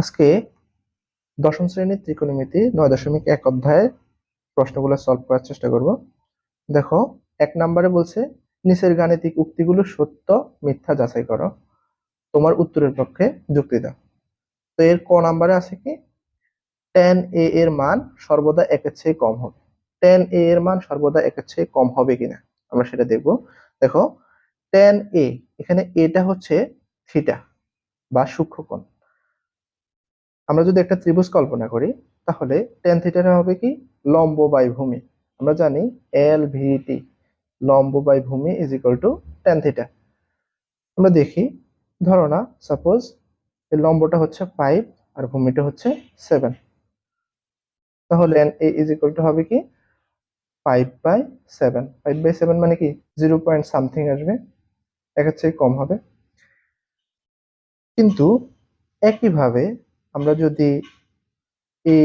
আজকে দশম শ্রেণির ত্রিকোণমিতি নয় দশমিক এক অধ্যায়ে প্রশ্নগুলো সলভ করার চেষ্টা করব। দেখো, এক নম্বরে বলছে, নিচের গাণিতিক উক্তিগুলো সত্য, মিথ্যা যাচাই করো। তোমার উত্তরের পক্ষে যুক্তি দাও। তো এর ক নাম্বারে আছে কি? টেন এ এর মান সর্বদা একের চেয়ে কম হবে। টেন এ এর মান সর্বদা একের চেয়ে কম হবে কিনা? আমরা সেটা দেখব। দেখো টেন এ এখানে এটা হচ্ছে থিটা বা সূক্ষ্মকোণ। আমরা যদি একটা ত্রিভুজ কল্পনা করি, তাহলে টেন থিটাটা হবে কি? লম্ব বাই ভূমি আমরা জানি এল ভিটি লম্ব বাই ভূমি is equal to ten theta আমরা দেখি, ধরো না সাপোজ এই লম্বটা হচ্ছে ফাইভ আর ভূমিটা হচ্ছে সেভেন তাহলে এ ইজ ইকুয়াল টু হবে কি? Five by seven five by seven মানে কি? জিরো পয়েন্ট সামথিং আসবে। একের চেয়ে কম হবে। কিন্তু একইভাবে আমরা যদি এই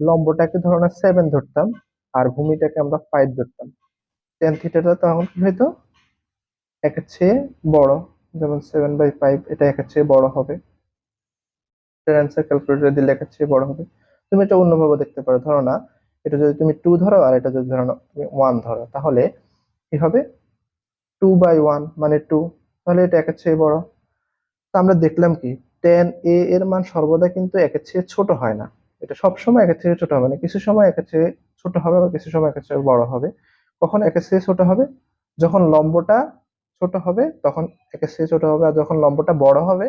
লম্বটাকে ধরো না সেভেন ধরতাম, আর ভূমিটাকে আমরা ফাইভ ধরতাম টেন থিটাটা তখন কি হয়তো একের চেয়ে বড়, যেমন সেভেন বাই ফাইভ এটা একের চেয়ে বড় হবে। অ্যান্সার ক্যালকুলেটর দিলে একের চেয়ে বড় হবে। তুমি এটা অন্যভাবে দেখতে পারো, ধরো না, এটা যদি তুমি টু ধরো আর এটা যদি ধরো না, তুমি ওয়ান ধরো, তাহলে কি হবে? টু বাই ওয়ান মানে টু তাহলে এটা একের চেয়ে বড়। তো আমরা দেখলাম কি টেন এ এর মান সর্বদা কিন্তু একের চেয়ে ছোট হয় না। এটা সবসময় একের থেকে ছোট হবে না। কিছু সময় একের চেয়ে ছোট হবে বা কিছু সময় একের চেয়ে বড় হবে। কখন একের চেয়ে ছোট হবে? যখন লম্বটা ছোট হবে, তখন একের চেয়ে ছোট হবে। আর যখন লম্বটা বড় হবে,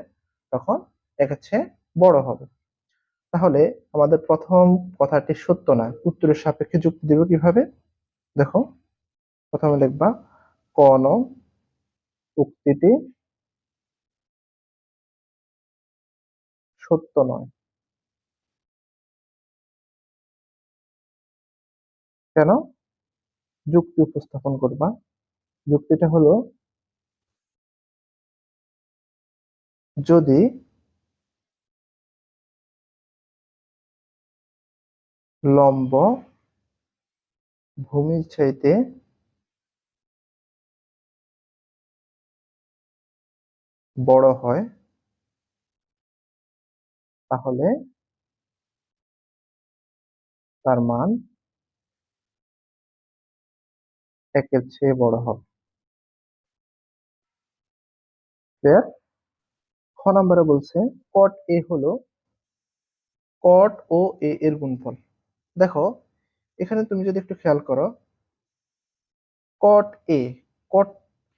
তখন একের চেয়ে বড় হবে। তাহলে আমাদের প্রথম কথাটি সত্য না। উত্তরের সাপেক্ষে যুক্তি দেব কীভাবে? দেখো, প্রথমে লিখবা কোন উক্তিটি সত্য নয়। কেন? যুক্তি উপস্থাপন করবা। যুক্তিটা হলো যদি লম্ব ভূমির চাইতে বড় হয় তাহলে তার মান একের চেয়ে বড় হবে। খ নম্বরে বলছে কট এ হলো কট ও এ এর গুণফল। দেখো, এখানে তুমি যদি একটু খেয়াল করো কট এ কট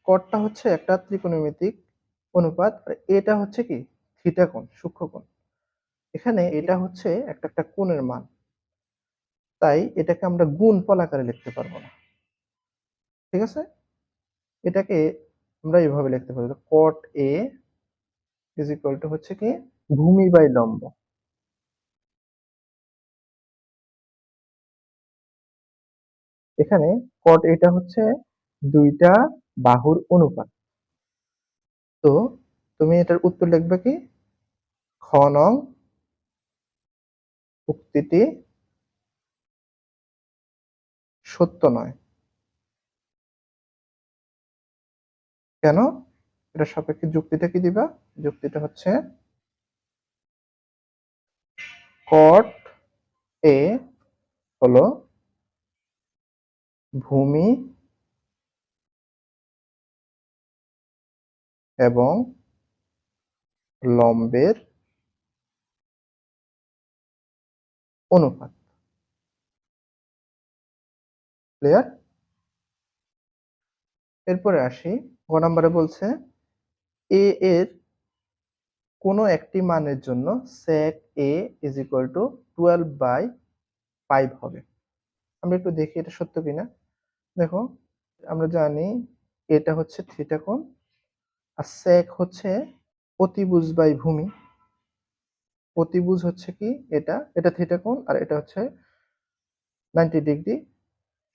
কটটা হচ্ছে একটা ত্রিকোণমিতিক অনুপাত, আর এটা হচ্ছে কি? থিটা কোণ সূক্ষ্মকোণ এখানে এটা হচ্ছে একটা একটা কোণের মান। তাই এটাকে আমরা গুণ আকারে লিখতে পারব না। ঠিক আছে? এটাকে আমরা এইভাবে লিখতে পারি। Cot A is equal to হচ্ছে কি? ভূমি বাই লম্ব। এখানে কট এটা হচ্ছে দুইটা বাহুর অনুপাত। তো তুমি এটার উত্তর লিখবে কি? খ নং উক্তিটি সত্য নয়। কেন? এটা সাপেক্ষে যুক্তিটা কি দিবা? যুক্তিটা হচ্ছে কট এ হলো ভূমি এবং লম্বের অনুপাত। ক্লিয়ার এরপরে আসি, গ নম্বরে বলছে এ এর কোনো একটি মানের জন্য sec a is equal to 12 by five হবে। আমরা একটু দেখি এটা সত্য কিনা দেখো, আমরা জানি এটা হচ্ছে থিটা আর sec হচ্ছে অতিভুজ বাই ভূমি। অতিভুজ হচ্ছে কি? এটা এটা থিটা কোণ আর এটা হচ্ছে 90 ডিগ্রি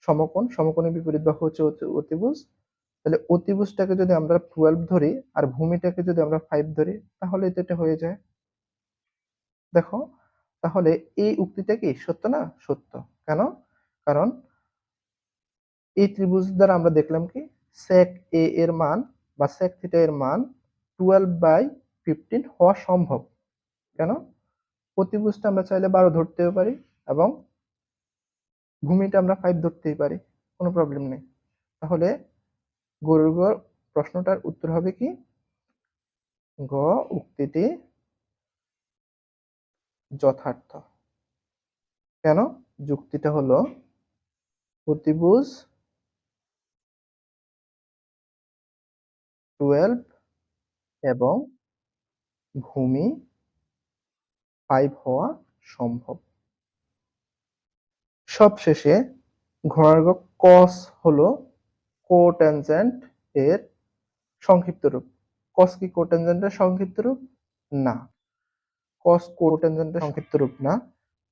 সমকোণ। সমকোণের বিপরীত বাহু হচ্ছে অতি- অতিভুজ। তাহলে অতিভুজটাকে যদি আমরা টুয়েলভ ধরি আর ভূমিটাকে যদি আমরা ফাইভ ধরি, তাহলে এটা হয়ে যায়। দেখো, তাহলে এই উক্তিটা কি সত্য না? সত্য। কেন? কারণ এই ত্রিভুজ দ্বারা আমরা দেখলাম কি? sec a এর মান বা sec থিটা এর মান টুয়েলভ বাই ফিফটিন হওয়া সম্ভব। কেন? প্রতিভুজটা আমরা চাইলে বারো ধরতেও পারি এবং ভূমিটা আমরা ফাইভ ধরতেই পারি, কোনো প্রবলেম নেই। তাহলে গরুর গড় প্রশ্নটার উত্তর হবে কি? গ উক্তিটি যথার্থ। কেন? যুক্তিটা হলো প্রতিভুজ টুয়েলভ এবং ভূমি ফাইভ হওয়া সম্ভব। সবশেষে ঘোড়ার কস হলো কোটেনজেন্ট এর সংক্ষিপ্ত রূপ। কস কি কোট্যানজেন্টের সংক্ষিপ্ত রূপ? না। কস কোট্যানজেন্টের সংক্ষিপ্ত রূপ না।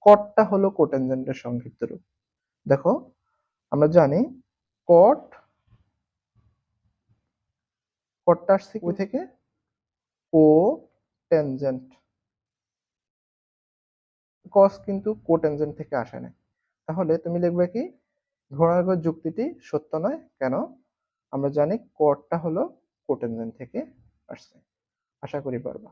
কটটা হলো কোট্যানজেন্টের সংক্ষিপ্ত রূপ। দেখো, আমরা জানি কট, কটটা আসছে কই থেকে? কো টেনজেন্ট কস কিন্তু কোটেনজেন্ট থেকে আসে না তাহলে তুমি লিখবে কি? ঘোড়ার যুক্তিটি সত্য নয়, কেন? আমরা জানি কটটা হলো কোটেনজেন্ট থেকে আসছে। আশা করি পারবা।